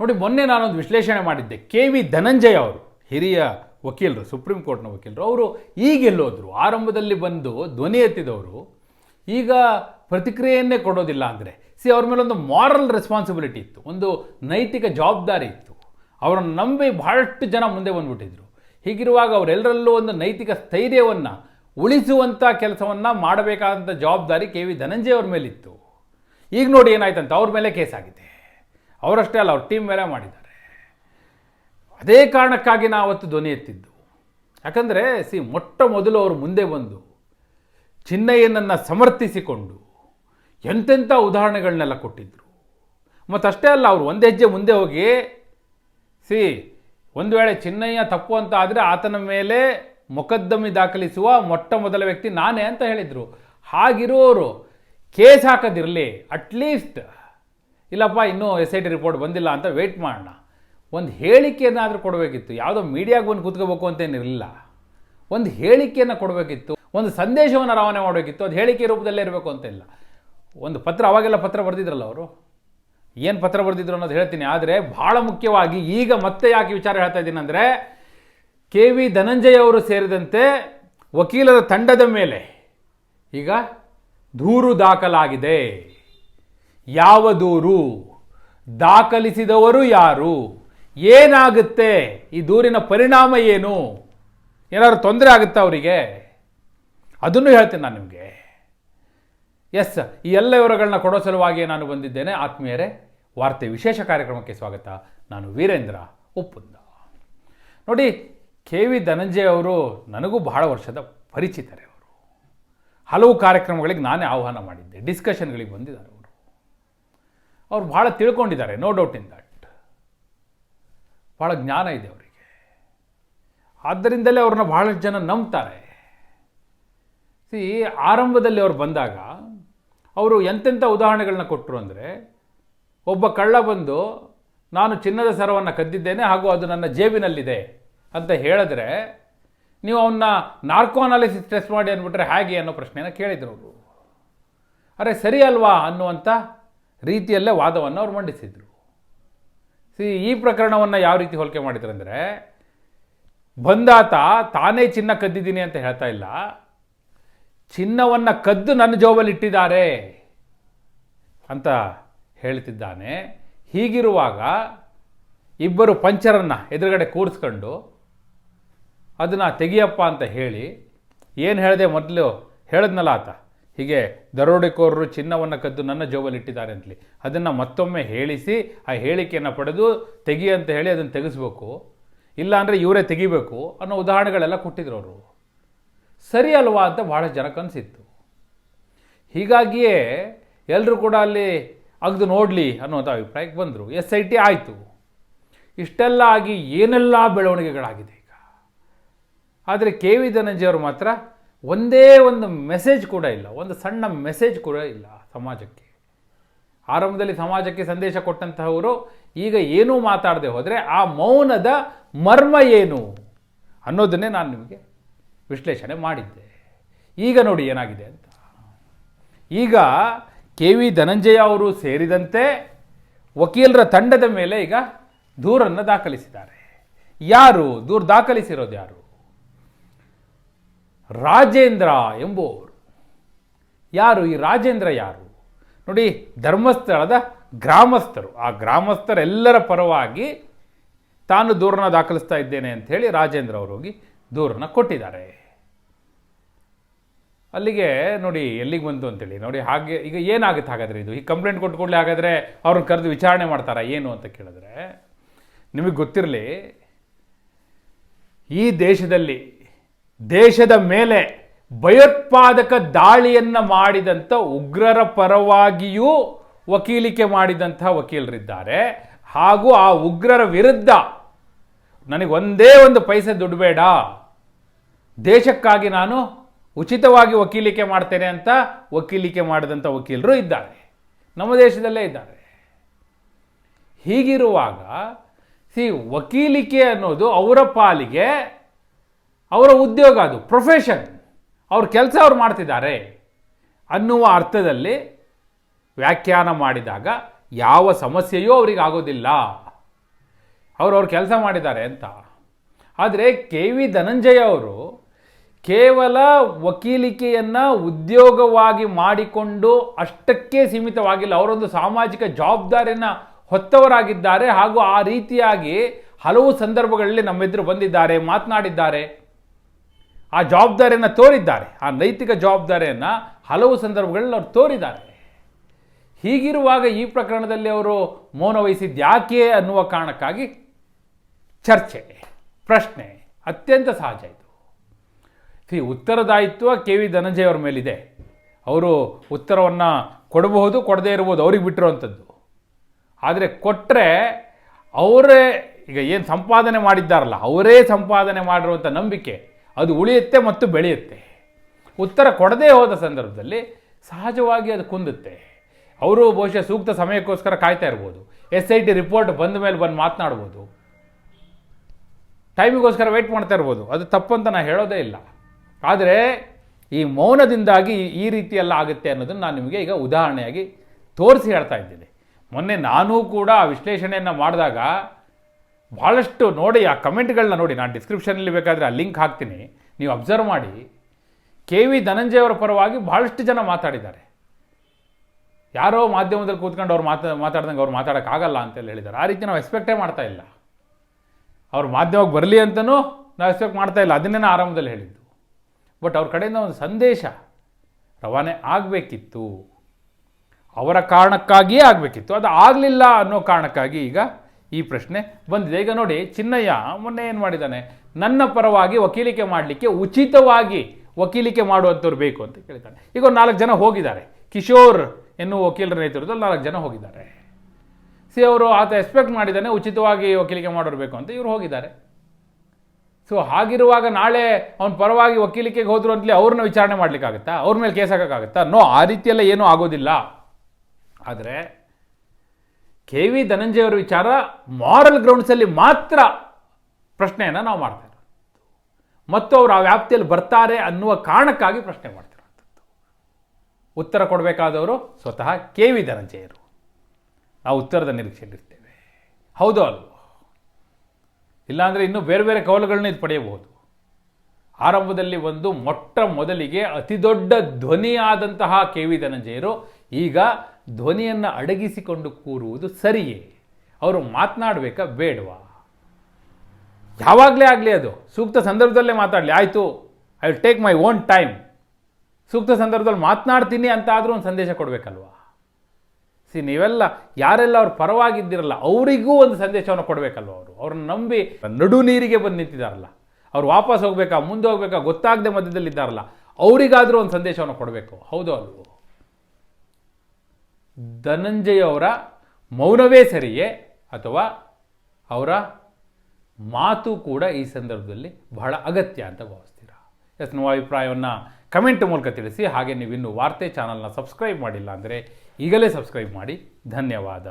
ನೋಡಿ, ಮೊನ್ನೆ ನಾನೊಂದು ವಿಶ್ಲೇಷಣೆ ಮಾಡಿದ್ದೆ. ಕೆ ವಿ ಧನಂಜಯ ಅವರು, ಹಿರಿಯ ವಕೀಲರು, ಸುಪ್ರೀಂ ಕೋರ್ಟ್ನ ವಕೀಲರು, ಅವರು ಈಗ ಎಲ್ಲೋದ್ರು, ಆರಂಭದಲ್ಲಿ ಬಂದು ಧ್ವನಿ ಎತ್ತಿದವರು, ಈಗ ಪ್ರತಿಕ್ರಿಯೆಯನ್ನೇ ಕೊಡೋದಿಲ್ಲ ಅಂದರೆ ಸಿ ಅವ್ರ ಮೇಲೆ ಒಂದು ಮಾರಲ್ ರೆಸ್ಪಾನ್ಸಿಬಿಲಿಟಿ ಇತ್ತು, ಒಂದು ನೈತಿಕ ಜವಾಬ್ದಾರಿ ಇತ್ತು. ಅವರನ್ನು ನಂಬಿ ಬಹಳಷ್ಟು ಜನ ಮುಂದೆ ಬಂದುಬಿಟ್ಟಿದ್ರು. ಹೀಗಿರುವಾಗ ಅವರೆಲ್ಲರಲ್ಲೂ ಒಂದು ನೈತಿಕ ಸ್ಥೈರ್ಯವನ್ನು ಉಳಿಸುವಂಥ ಕೆಲಸವನ್ನು ಮಾಡಬೇಕಾದಂಥ ಜವಾಬ್ದಾರಿ ಕೆ ವಿ ಧನಂಜಯ ಅವ್ರ ಮೇಲಿತ್ತು. ಈಗ ನೋಡಿ ಏನಾಯ್ತಂತ, ಅವ್ರ ಮೇಲೆ ಕೇಸ್ ಆಗಿದೆ. ಅವರಷ್ಟೇ ಅಲ್ಲ, ಅವ್ರ ಟೀಮ್ ಮೇಲೆ ಮಾಡಿದ್ದಾರೆ. ಅದೇ ಕಾರಣಕ್ಕಾಗಿ ನಾವು ಅವತ್ತು ಧ್ವನಿ ಎತ್ತಿದ್ದು. ಯಾಕಂದರೆ ಸಿ ಮೊಟ್ಟ ಮೊದಲು ಅವರು ಮುಂದೆ ಬಂದು ಚಿನ್ನಯ್ಯನನ್ನು ಸಮರ್ಥಿಸಿಕೊಂಡು ಎಂತೆಂಥ ಉದಾಹರಣೆಗಳನ್ನೆಲ್ಲ ಕೊಟ್ಟಿದ್ದರು ಮತ್ತು ಅಷ್ಟೇ ಅಲ್ಲ, ಅವರು ಒಂದು ಹೆಜ್ಜೆ ಮುಂದೆ ಹೋಗಿ ಸಿ ಒಂದು ವೇಳೆ ಚಿನ್ನಯ್ಯ ತಪ್ಪು ಅಂತ ಆದರೆ ಆತನ ಮೇಲೆ ಮೊಕದ್ದಮೆ ದಾಖಲಿಸುವ ಮೊಟ್ಟ ಮೊದಲ ವ್ಯಕ್ತಿ ನಾನೇ ಅಂತ ಹೇಳಿದರು. ಹಾಗಿರುವವರು ಕೇಸ್ ಹಾಕೋದಿರಲಿ ಅಟ್ಲೀಸ್ಟ್ ಇಲ್ಲಪ್ಪ, ಇನ್ನೂ ಎಸ್ ಐ ಟಿ ರಿಪೋರ್ಟ್ ಬಂದಿಲ್ಲ ಅಂತ ವೆಯ್ಟ್ ಮಾಡೋಣ. ಒಂದು ಹೇಳಿಕೆಯನ್ನಾದರೂ ಕೊಡಬೇಕಿತ್ತು. ಯಾವುದೋ ಮೀಡಿಯಾಗೆ ಬಂದು ಕೂತ್ಕೋಬೇಕು ಅಂತೇನಿರಲಿಲ್ಲ ಒಂದು ಹೇಳಿಕೆಯನ್ನು ಕೊಡಬೇಕಿತ್ತು. ಒಂದು ಸಂದೇಶವನ್ನು ರವಾನೆ ಮಾಡಬೇಕಿತ್ತು. ಅದು ಹೇಳಿಕೆ ರೂಪದಲ್ಲೇ ಇರಬೇಕು ಅಂತ ಇಲ್ಲ. ಒಂದು ಪತ್ರ, ಅವಾಗೆಲ್ಲ ಪತ್ರ ಬರೆದಿದ್ರಲ್ಲ ಅವರು? ಏನು ಪತ್ರ ಬರೆದಿದ್ರು ಅನ್ನೋದು ಹೇಳ್ತೀನಿ. ಆದರೆ ಭಾಳ ಮುಖ್ಯವಾಗಿ ಈಗ ಮತ್ತೆ ಯಾಕೆ ವಿಚಾರ ಹೇಳ್ತಾ ಇದ್ದೀನಿ ಅಂದರೆ, ಕೆ ವಿ ಧನಂಜಯ ಅವರು ಸೇರಿದಂತೆ ವಕೀಲರ ತಂಡದ ಮೇಲೆ ಈಗ ದೂರು ದಾಖಲಾಗಿದೆ. ಯಾವ ದೂರು ದಾಖಲಿಸಿದವರು ಯಾರು? ಏನಾಗುತ್ತೆ? ಈ ದೂರಿನ ಪರಿಣಾಮ ಏನು? ಏನಾದ್ರು ತೊಂದರೆ ಆಗುತ್ತಾ ಅವರಿಗೆ? ಅದನ್ನು ಹೇಳ್ತೀನಿ ನಾನು ನಿಮಗೆ. ಎಸ್ ಈ ಎಲ್ಲ ವಿವರಗಳನ್ನ ಕೊಡೋ ಸಲುವಾಗಿ ನಾನು ಬಂದಿದ್ದೇನೆ. ಆತ್ಮೀಯರೇ, ವಾರ್ತೆ ವಿಶೇಷ ಕಾರ್ಯಕ್ರಮಕ್ಕೆ ಸ್ವಾಗತ. ನಾನು ವೀರೇಂದ್ರ ಉಪ್ಪುಂದ. ನೋಡಿ, ಕೆ ವಿ ಧನಂಜಯ ಅವರು ನನಗೂ ಬಹಳ ವರ್ಷದ ಪರಿಚಿತರೇ ಅವರು. ಹಲವು ಕಾರ್ಯಕ್ರಮಗಳಿಗೆ ನಾನೇ ಆಹ್ವಾನ ಮಾಡಿದ್ದೆ ಡಿಸ್ಕಷನ್ಗಳಿಗೆ ಬಂದಿದ್ದಾರೆ ಅವರು ಭಾಳ ತಿಳ್ಕೊಂಡಿದ್ದಾರೆ ನೋ ಡೌಟ್ ಇನ್ ದಟ್ ಭಾಳ ಜ್ಞಾನ ಇದೆ ಅವರಿಗೆ. ಆದ್ದರಿಂದಲೇ ಅವ್ರನ್ನ ಭಾಳಷ್ಟು ಜನ ನಂಬ್ತಾರೆ. ಸಿ ಆರಂಭದಲ್ಲಿ ಅವ್ರು ಬಂದಾಗ, ಅವರು ಎಂತೆಂಥ ಉದಾಹರಣೆಗಳನ್ನ ಕೊಟ್ಟರು ಅಂದರೆ, ಒಬ್ಬ ಕಳ್ಳ ಬಂದು, ನಾನು ಚಿನ್ನದ ಸರವನ್ನು ಕದ್ದಿದ್ದೇನೆ ಹಾಗೂ ಅದು ನನ್ನ ಜೇಬಿನಲ್ಲಿದೆ ಅಂತ ಹೇಳಿದ್ರೆ, ನೀವು ಅವನ್ನ ನಾರ್ಕೋ ಅನಾಲಿಸಿಸ್ ಟೆಸ್ಟ್ ಮಾಡಿ ಅಂದ್ಬಿಟ್ರೆ ಹೇಗೆ ಅನ್ನೋ ಪ್ರಶ್ನೆಯನ್ನು ಕೇಳಿದ್ರು ಅವರು. ಅರೆ, ಸರಿ ಅಲ್ವಾ ಅನ್ನುವಂಥ ರೀತಿಯಲ್ಲೇ ವಾದವನ್ನು ಅವ್ರು ಮಂಡಿಸಿದರು. ಸಿ ಈ ಪ್ರಕರಣವನ್ನು ಯಾವ ರೀತಿ ಹೋಲಿಕೆ ಮಾಡಿದ್ರಂದರೆ ಬಂದಾತ ತಾನೇ ಚಿನ್ನ ಕದ್ದಿದ್ದೀನಿ ಅಂತ ಹೇಳ್ತಾ ಇಲ್ಲ. ಚಿನ್ನವನ್ನು ಕದ್ದು ನನ್ನ ಜೋಬಲ್ಲಿ ಇಟ್ಟಿದ್ದಾರೆ ಅಂತ ಹೇಳ್ತಿದ್ದಾನೆ. ಹೀಗಿರುವಾಗ ಇಬ್ಬರು ಪಂಚರನ್ನು ಎದುರುಗಡೆ ಕೂರಿಸ್ಕೊಂಡು ಅದನ್ನು ತೆಗಿಯಪ್ಪ ಅಂತ ಹೇಳಿ, ಏನು ಹೇಳಿದೆ ಮೊದಲು ಹೇಳಿದ್ನಲ್ಲ ಆತ? ಹೀಗೆ ದರೋಡೆಕೋರರು ಚಿನ್ನವನ್ನು ಕದ್ದು ನನ್ನ ಜೋಬಲ್ಲಿ ಇಟ್ಟಿದ್ದಾರೆ ಅಂತಲಿ ಅದನ್ನು ಮತ್ತೊಮ್ಮೆ ಹೇಳಿಸಿ, ಆ ಹೇಳಿಕೆಯನ್ನು ಪಡೆದು ತೆಗಿ ಅಂತ ಹೇಳಿ ಅದನ್ನು ತೆಗೆಸ್ಬೇಕು. ಇಲ್ಲಾಂದರೆ ಇವರೇ ತೆಗಿಬೇಕು ಅನ್ನೋ ಉದಾಹರಣೆಗಳೆಲ್ಲ ಕೊಟ್ಟಿದ್ರು ಅವರು. ಸರಿ ಅಲ್ವಾ ಅಂತ ಭಾಳ ಜನಕ್ಕನಿಸಿತ್ತು ಹೀಗಾಗಿಯೇ ಎಲ್ಲರೂ ಕೂಡ ಅಲ್ಲಿ ಅಗ್ದು ನೋಡಲಿ ಅನ್ನುವಂಥ ಅಭಿಪ್ರಾಯಕ್ಕೆ ಬಂದರು. ಎಸ್ ಐ ಟಿ ಆಯಿತು. ಇಷ್ಟೆಲ್ಲ ಆಗಿ ಏನೆಲ್ಲ ಬೆಳವಣಿಗೆಗಳಾಗಿದೆ ಈಗ? ಆದರೆ ಕೆ ವಿ ಧನಂಜಯವರು ಮಾತ್ರ ಒಂದೇ ಒಂದು ಮೆಸೇಜ್ ಕೂಡ ಇಲ್ಲ, ಒಂದು ಸಣ್ಣ ಮೆಸೇಜ್ ಕೂಡ ಇಲ್ಲ ಸಮಾಜಕ್ಕೆ. ಆರಂಭದಲ್ಲಿ ಸಮಾಜಕ್ಕೆ ಸಂದೇಶ ಕೊಟ್ಟಂತಹವರು ಈಗ ಏನೂ ಮಾತಾಡದೆ ಹೋದರೆ ಆ ಮೌನದ ಮರ್ಮ ಏನು ಅನ್ನೋದನ್ನೇ ನಾನು ನಿಮಗೆ ವಿಶ್ಲೇಷಣೆ ಮಾಡಿದ್ದೆ. ಈಗ ನೋಡಿ ಏನಾಗಿದೆ ಅಂತ. ಈಗ ಕೆ ವಿ ಧನಂಜಯ ಅವರು ಸೇರಿದಂತೆ ವಕೀಲರ ತಂಡದ ಮೇಲೆ ಈಗ ದೂರನ್ನು ದಾಖಲಿಸಿದ್ದಾರೆ. ಯಾರು? ದೂರು ದಾಖಲಿಸಿರೋದು ಯಾರು? ರಾಜೇಂದ್ರ ಎಂಬುವವರು. ಯಾರು? ಈ ರಾಜೇಂದ್ರ ಯಾರು? ನೋಡಿ, ಧರ್ಮಸ್ಥಳದ ಗ್ರಾಮಸ್ಥರು. ಆ ಗ್ರಾಮಸ್ಥರೆಲ್ಲರ ಪರವಾಗಿ ತಾನು ದೂರನ ದಾಖಲಿಸ್ತಾ ಇದ್ದೇನೆ ಅಂಥೇಳಿ ರಾಜೇಂದ್ರ ಅವರು ಹೋಗಿ ದೂರನ ಕೊಟ್ಟಿದ್ದಾರೆ. ಅಲ್ಲಿಗೆ ನೋಡಿ, ಎಲ್ಲಿಗೆ ಬಂತು ಅಂತೇಳಿ. ನೋಡಿ, ಹಾಗೆ ಈಗ ಏನಾಗುತ್ತೆ ಹಾಗಾದರೆ ಇದು? ಈ ಕಂಪ್ಲೇಂಟ್ ಕೊಟ್ಟು ಕೂಡಲೇ ಹಾಗಾದರೆ ಅವ್ರನ್ನ ಕರೆದು ವಿಚಾರಣೆ ಮಾಡ್ತಾರಾ ಏನು ಅಂತ ಕೇಳಿದ್ರೆ, ನಿಮಗೆ ಗೊತ್ತಿರಲಿ, ಈ ದೇಶದಲ್ಲಿ ದೇಶದ ಮೇಲೆ ಭಯೋತ್ಪಾದಕ ದಾಳಿಯನ್ನು ಮಾಡಿದಂಥ ಉಗ್ರರ ಪರವಾಗಿಯೂ ವಕೀಲಿಕೆ ಮಾಡಿದಂಥ ವಕೀಲರಿದ್ದಾರೆ. ಹಾಗೂ ಆ ಉಗ್ರರ ವಿರುದ್ಧ ನನಗೆ ಒಂದೇ ಒಂದು ಪೈಸೆ ದುಡ್ಡು ಬೇಡ. ದೇಶಕ್ಕಾಗಿ ನಾನು ಉಚಿತವಾಗಿ ವಕೀಲಿಕೆ ಮಾಡ್ತೇನೆ ಅಂತ ವಕೀಲಿಕೆ ಮಾಡಿದಂಥ ವಕೀಲರು ಇದ್ದಾರೆ. ನಮ್ಮ ದೇಶದಲ್ಲೇ ಇದ್ದಾರೆ. ಹೀಗಿರುವಾಗ, ಸಿ ವಕೀಲಿಕೆ ಅನ್ನೋದು ಅವರ ಪಾಲಿಗೆ ಅವರ ಉದ್ಯೋಗ ಅದು ಪ್ರೊಫೆಷನ್ ಅವ್ರ ಕೆಲಸ ಅವ್ರು ಮಾಡ್ತಿದ್ದಾರೆ. ಅನ್ನುವ ಅರ್ಥದಲ್ಲಿ ವ್ಯಾಖ್ಯಾನ ಮಾಡಿದಾಗ ಯಾವ ಸಮಸ್ಯೆಯೂ ಅವರಿಗೆ ಆಗೋದಿಲ್ಲ. ಅವರು ಅವ್ರ ಕೆಲಸ ಮಾಡಿದ್ದಾರೆ ಅಂತ. ಆದರೆ ಕೆ ವಿ ಧನಂಜಯ ಅವರು ಕೇವಲ ವಕೀಲಿಕೆಯನ್ನು ಉದ್ಯೋಗವಾಗಿ ಮಾಡಿಕೊಂಡು ಅಷ್ಟಕ್ಕೆ ಸೀಮಿತವಾಗಿಲ್ಲ. ಅವರೊಂದು ಸಾಮಾಜಿಕ ಜವಾಬ್ದಾರಿಯನ್ನು ಹೊತ್ತವರಾಗಿದ್ದಾರೆ ಹಾಗೂ ಆ ರೀತಿಯಾಗಿ ಹಲವು ಸಂದರ್ಭಗಳಲ್ಲಿ ನಮ್ಮೆದುರು ಬಂದಿದ್ದಾರೆ, ಮಾತನಾಡಿದ್ದಾರೆ. ಆ ಜವಾಬ್ದಾರಿಯನ್ನು ತೋರಿದ್ದಾರೆ. ಆ ನೈತಿಕ ಜವಾಬ್ದಾರಿಯನ್ನು ಹಲವು ಸಂದರ್ಭಗಳಲ್ಲಿ ಅವರು ತೋರಿದ್ದಾರೆ. ಹೀಗಿರುವಾಗ ಈ ಪ್ರಕರಣದಲ್ಲಿ ಅವರು ಮೌನ ವಹಿಸಿದ್ದು ಯಾಕೆ ಅನ್ನುವ ಕಾರಣಕ್ಕಾಗಿ ಚರ್ಚೆ, ಪ್ರಶ್ನೆ ಅತ್ಯಂತ ಸಹಜ ಇದು. ಸಿ ಉತ್ತರದಾಯಿತ್ವ ಕೆ ವಿ ಧನಂಜಯ ಅವರ ಮೇಲಿದೆ. ಅವರು ಉತ್ತರವನ್ನು ಕೊಡಬಹುದು, ಕೊಡದೇ ಇರ್ಬೋದು ಅವ್ರಿಗೆ ಬಿಟ್ಟಿರುವಂಥದ್ದು. ಆದರೆ ಕೊಟ್ಟರೆ ಅವರೇ ಈಗ ಏನು ಸಂಪಾದನೆ ಮಾಡಿದ್ದಾರಲ್ಲ, ಅವರೇ ಸಂಪಾದನೆ ಮಾಡಿರುವಂಥ ನಂಬಿಕೆ ಅದು ಉಳಿಯುತ್ತೆ ಮತ್ತು ಬೆಳೆಯುತ್ತೆ. ಉತ್ತರ ಕೊಡದೇ ಹೋದ ಸಂದರ್ಭದಲ್ಲಿ ಸಹಜವಾಗಿ ಅದು ಕುಂದುತ್ತೆ. ಅವರು ಬಹುಶಃ ಸೂಕ್ತ ಸಮಯಕ್ಕೋಸ್ಕರ ಕಾಯ್ತಾ ಇರ್ಬೋದು. ಎಸ್ ಐ ಟಿ ರಿಪೋರ್ಟ್ ಬಂದ ಮೇಲೆ ಬಂದು ಮಾತನಾಡ್ಬೋದು. ಟೈಮಿಗೋಸ್ಕರ ವೆಯ್ಟ್ ಮಾಡ್ತಾ ಇರ್ಬೋದು. ಅದು ತಪ್ಪಂತ ನಾನು ಹೇಳೋದೇ ಇಲ್ಲ. ಆದರೆ ಈ ಮೌನದಿಂದಾಗಿ ಈ ರೀತಿಯೆಲ್ಲ ಆಗುತ್ತೆ ಅನ್ನೋದನ್ನು ನಾನು ನಿಮಗೆ ಈಗ ಉದಾಹರಣೆಯಾಗಿ ತೋರಿಸಿ ಹೇಳ್ತಾ ಇದ್ದೀನಿ. ಮೊನ್ನೆ ನಾನೂ ಕೂಡ ಆ ವಿಶ್ಲೇಷಣೆಯನ್ನು ಮಾಡಿದಾಗ ಭಾಳಷ್ಟು ನೋಡಿ ಆ ಕಮೆಂಟ್ಗಳನ್ನ ನೋಡಿ, ನಾನು ಡಿಸ್ಕ್ರಿಪ್ಷನಲ್ಲಿ ಬೇಕಾದರೆ ಆ ಲಿಂಕ್ ಹಾಕ್ತೀನಿ. ನೀವು ಅಬ್ಸರ್ವ್ ಮಾಡಿ. ಕೆ ವಿ ಧನಂಜಯ ಅವರ ಪರವಾಗಿ ಭಾಳಷ್ಟು ಜನ ಮಾತಾಡಿದ್ದಾರೆ. ಯಾರೋ ಮಾಧ್ಯಮದಲ್ಲಿ ಕೂತ್ಕೊಂಡು ಅವ್ರು ಮಾತಾ, ಮಾತಾಡ್ದಂಗೆ ಅವ್ರು ಮಾತಾಡೋಕ್ಕಾಗಲ್ಲ ಅಂತೇಳಿ ಹೇಳಿದ್ದಾರೆ. ಆ ರೀತಿ ನಾವು ಎಕ್ಸ್ಪೆಕ್ಟೇ ಮಾಡ್ತಾ ಇಲ್ಲ. ಅವ್ರ ಮಾಧ್ಯಮಕ್ಕೆ ಬರಲಿ ಅಂತಲೂ ನಾವು ಎಕ್ಸ್ಪೆಕ್ಟ್ ಮಾಡ್ತಾ ಇಲ್ಲ. ಅದನ್ನೇ ನಾನು ಆರಂಭದಲ್ಲಿ ಹೇಳಿದ್ದು. ಬಟ್ ಅವ್ರ ಕಡೆಯಿಂದ ಒಂದು ಸಂದೇಶ ರವಾನೆ ಆಗಬೇಕಿತ್ತು. ಅವರ ಕಾರಣಕ್ಕಾಗಿಯೇ ಆಗಬೇಕಿತ್ತು. ಅದು ಆಗಲಿಲ್ಲ ಅನ್ನೋ ಕಾರಣಕ್ಕಾಗಿ ಈಗ ಈ ಪ್ರಶ್ನೆ ಬಂದಿದೆ. ಈಗ ನೋಡಿ, ಚಿನ್ನಯ್ಯ ಮೊನ್ನೆ ಏನು ಮಾಡಿದ್ದಾನೆ? ನನ್ನ ಪರವಾಗಿ ವಕೀಲಿಕೆ ಮಾಡಲಿಕ್ಕೆ ಉಚಿತವಾಗಿ ವಕೀಲಿಕೆ ಮಾಡುವಂಥವ್ರು ಬೇಕು ಅಂತ ಕೇಳಿದ್ದಾನೆ ಈಗ ಒಂದು ನಾಲ್ಕು ಜನ ಹೋಗಿದ್ದಾರೆ. ಕಿಶೋರ್ ಎನ್ನುವ ವಕೀಲರ ನೇತೃತ್ವದಲ್ಲಿ ನಾಲ್ಕು ಜನ ಹೋಗಿದ್ದಾರೆ. ಸಿ, ಅವರು ಆತ ಎಕ್ಸ್ಪೆಕ್ಟ್ ಮಾಡಿದ್ದಾನೆ ಉಚಿತವಾಗಿ ವಕೀಲಿಕೆ ಮಾಡೋರು ಬೇಕು ಅಂತ ಇವರು ಹೋಗಿದ್ದಾರೆ. ಸೊ ಹಾಗಿರುವಾಗ ನಾಳೆ ಅವನ ಪರವಾಗಿ ವಕೀಲಿಕೆಗೆ ಹೋದ್ರು ಅಂತಲೇ ಅವ್ರನ್ನ ವಿಚಾರಣೆ ಮಾಡ್ಲಿಕ್ಕಾಗತ್ತಾ? ಅವ್ರ ಮೇಲೆ ಕೇಸ್ ಹಾಕೋಕ್ಕಾಗತ್ತಾ? ನೋ ಆ ರೀತಿಯೆಲ್ಲ ಏನೂ ಆಗೋದಿಲ್ಲ. ಆದರೆ ಕೆ ವಿ ಧನಂಜಯವರ ವಿಚಾರ ಮಾರಲ್ ಗ್ರೌಂಡ್ಸಲ್ಲಿ ಮಾತ್ರ ಪ್ರಶ್ನೆಯನ್ನು ನಾವು ಮಾಡ್ತಾ ಇರೋದು. ಮತ್ತು ಅವರು ಆ ವ್ಯಾಪ್ತಿಯಲ್ಲಿ ಬರ್ತಾರೆ ಅನ್ನುವ ಕಾರಣಕ್ಕಾಗಿ ಪ್ರಶ್ನೆ ಮಾಡ್ತಿರೋಂಥದ್ದು ಉತ್ತರ ಕೊಡಬೇಕಾದವರು ಸ್ವತಃ ಕೆ ವಿ ಧನಂಜಯರು. ನಾವು ಉತ್ತರದ ನಿರೀಕ್ಷೆಯಲ್ಲಿರ್ತೇವೆ. ಹೌದು ಅಲ್ವೋ? ಇಲ್ಲಾಂದರೆ ಇನ್ನೂ ಬೇರೆ ಬೇರೆ ಕವಲುಗಳನ್ನ ಇದು ಪಡೆಯಬಹುದು. ಆರಂಭದಲ್ಲಿ ಒಂದು ಮೊಟ್ಟ ಮೊದಲಿಗೆ ಅತಿ ದೊಡ್ಡ ಧ್ವನಿಯಾದಂತಹ ಕೆ ವಿ ಧನಂಜಯರು ಈಗ ಧ್ವನಿಯನ್ನು ಅಡಗಿಸಿಕೊಂಡು ಕೂರುವುದು ಸರಿಯೇ? ಅವರು ಮಾತನಾಡಬೇಕಾ ಬೇಡವಾ? ಯಾವಾಗಲೇ ಆಗಲಿ ಅದು. ಸೂಕ್ತ ಸಂದರ್ಭದಲ್ಲೇ ಮಾತಾಡಲಿ. ಆಯಿತು I will take my own time ಸೂಕ್ತ ಸಂದರ್ಭದಲ್ಲಿ ಮಾತನಾಡ್ತೀನಿ ಅಂತ ಆದರೂ ಒಂದು ಸಂದೇಶ ಕೊಡಬೇಕಲ್ವಾ? ಸಿ ನೀವೆಲ್ಲ ಯಾರೆಲ್ಲ ಅವ್ರ ಪರವಾಗಿದ್ದಿರಲ್ಲ, ಅವರಿಗೂ ಒಂದು ಸಂದೇಶವನ್ನು ಕೊಡಬೇಕಲ್ವ ಅವರು? ಅವ್ರನ್ನ ನಂಬಿ ನಡು ನೀರಿಗೆ ಬಂದು ನಿಂತಿದ್ದಾರಲ್ಲ. ಅವ್ರು ವಾಪಸ್ ಹೋಗಬೇಕಾ, ಮುಂದೆ ಹೋಗ್ಬೇಕಾ ಗೊತ್ತಾಗದೆ ಮಧ್ಯದಲ್ಲಿ ಇದ್ದಾರಲ್ಲ ಅವರಿಗಾದರೂ ಒಂದು ಸಂದೇಶವನ್ನು ಕೊಡಬೇಕು. ಹೌದು ಅಲ್ವೋ? ಧನಂಜಯ ಅವರ ಮೌನವೇ ಸರಿಯೇ ಅಥವಾ ಅವರ ಮಾತು ಕೂಡ ಈ ಸಂದರ್ಭದಲ್ಲಿ ಬಹಳ ಅಗತ್ಯ ಅಂತ ಭಾವಿಸ್ತೀರಾ? ಎಸ್ ನಿಮ್ಮ ಅಭಿಪ್ರಾಯವನ್ನು ಕಮೆಂಟ್ ಮೂಲಕ ತಿಳಿಸಿ. ಹಾಗೆ ನೀವು ಇನ್ನೂ ವಾರ್ತೆ ಚಾನಲ್ನ ಸಬ್ಸ್ಕ್ರೈಬ್ ಮಾಡಿಲ್ಲ ಅಂದರೆ ಈಗಲೇ ಸಬ್ಸ್ಕ್ರೈಬ್ ಮಾಡಿ. ಧನ್ಯವಾದ.